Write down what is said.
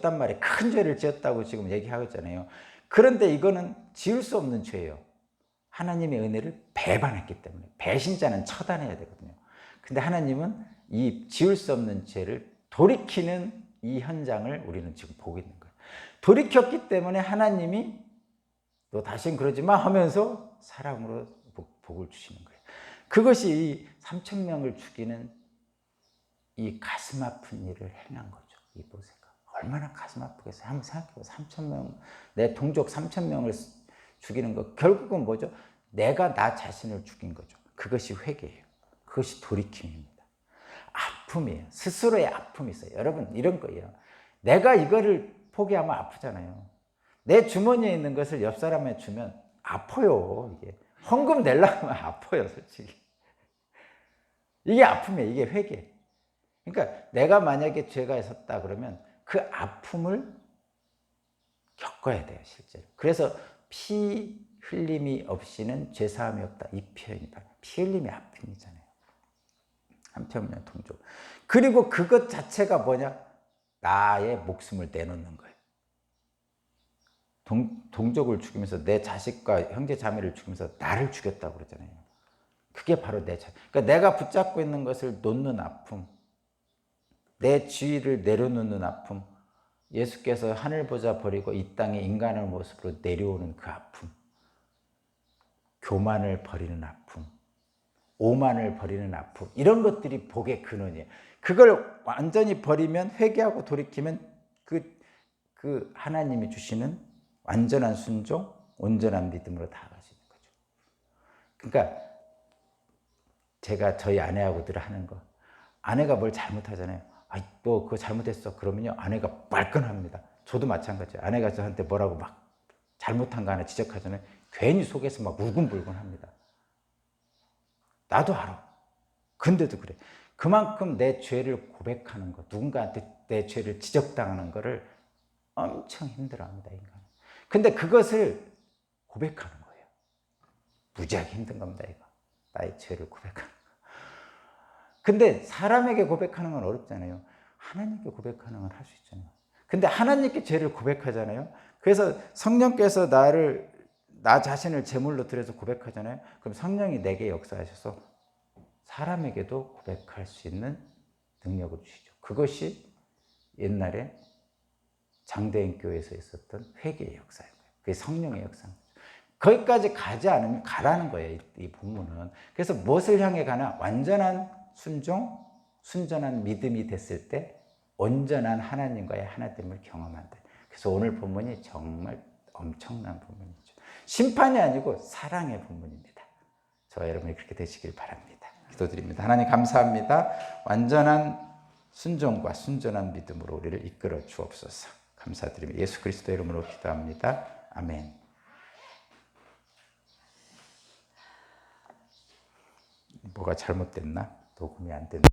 지었단 말이에요. 큰 죄를 지었다고 지금 얘기하고 있잖아요. 그런데 이거는 지을 수 없는 죄예요. 하나님의 은혜를 배반했기 때문에 배신자는 처단해야 되거든요. 근데 하나님은 이 지을 수 없는 죄를 돌이키는 이 현장을 우리는 지금 보고 있는 거예요. 돌이켰기 때문에 하나님이 너 다신 그러지 마 하면서 사랑으로 복- 복을 주시는 거예요. 그것이 3천 명을 죽이는 이 가슴 아픈 일을 행한 거죠. 이 모세가 얼마나 가슴 아프겠어요. 한번 생각해보세요. 3천 명, 내 동족 3천 명을 죽이는 거 결국은 뭐죠? 내가 나 자신을 죽인 거죠. 그것이 회개예요. 그것이 돌이킴입니다. 아픔이에요. 스스로의 아픔이 있어요. 여러분 이런 거예요. 내가 이거를 포기하면 아프잖아요. 내 주머니에 있는 것을 옆 사람에 주면 아파요. 이게 헌금 내려고 하면 아파요, 솔직히. 이게 아픔이에요. 이게 회개. 그러니까 내가 만약에 죄가 있었다 그러면 그 아픔을 겪어야 돼요, 실제로. 그래서 피 흘림이 없이는 죄 사함이 없다. 이 표현이 바로 피 흘림이 아픔이잖아요. 한편면 동족. 그리고 그것 자체가 뭐냐? 나의 목숨을 내놓는 거예요. 동, 동족을 죽이면서 내 자식과 형제 자매를 죽이면서 나를 죽였다고 그러잖아요. 그게 바로 내 자. 그러니까 내가 붙잡고 있는 것을 놓는 아픔, 내 지위를 내려놓는 아픔, 예수께서 하늘 보자 버리고 이 땅에 인간의 모습으로 내려오는 그 아픔, 교만을 버리는 아픔, 오만을 버리는 아픔, 이런 것들이 복의 근원이에요. 그걸 완전히 버리면 회개하고 돌이키면 그, 그 하나님이 주시는 완전한 순종, 온전한 믿음으로 나아가시는 거죠. 그러니까 제가 저희 아내하고 늘 하는 거, 아내가 뭘 잘못하잖아요. 아, 너 그거 잘못했어. 그러면요, 아내가 말끈합니다. 저도 마찬가지예요. 아내가 저한테 뭐라고 막 잘못한 거 하나 지적하잖아요. 괜히 속에서 막 울근불근 합니다. 나도 알아. 근데도 그래. 그만큼 내 죄를 고백하는 거, 누군가한테 내 죄를 지적당하는 거를 엄청 힘들어 합니다, 인간은. 근데 그것을 고백하는 거예요. 무지하게 힘든 겁니다, 이거. 나의 죄를 고백하는 거. 근데 사람에게 고백하는 건 어렵잖아요. 하나님께 고백하는 건 할 수 있잖아요. 근데 하나님께 죄를 고백하잖아요. 그래서 성령께서 나를 나 자신을 제물로 드려서 고백하잖아요. 그럼 성령이 내게 역사하셔서 사람에게도 고백할 수 있는 능력을 주시죠. 그것이 옛날에 장대인 교회에서 있었던 회개의 역사예요. 그게 성령의 역사입니다. 거기까지 가지 않으면 가라는 거예요. 이, 이 본문은. 그래서 무엇을 향해 가나 완전한 순종, 순전한 믿음이 됐을 때 온전한 하나님과의 하나됨을 경험한다. 그래서 오늘 본문이 정말 엄청난 본문이죠. 심판이 아니고 사랑의 본문입니다. 저와 여러분이 그렇게 되시길 바랍니다. 기도드립니다. 하나님 감사합니다. 완전한 순종과 순전한 믿음으로 우리를 이끌어 주옵소서. 감사드립니다. 예수 그리스도 이름으로 기도합니다. 아멘. 뭐가 잘못됐나? 녹음이 안 됐나?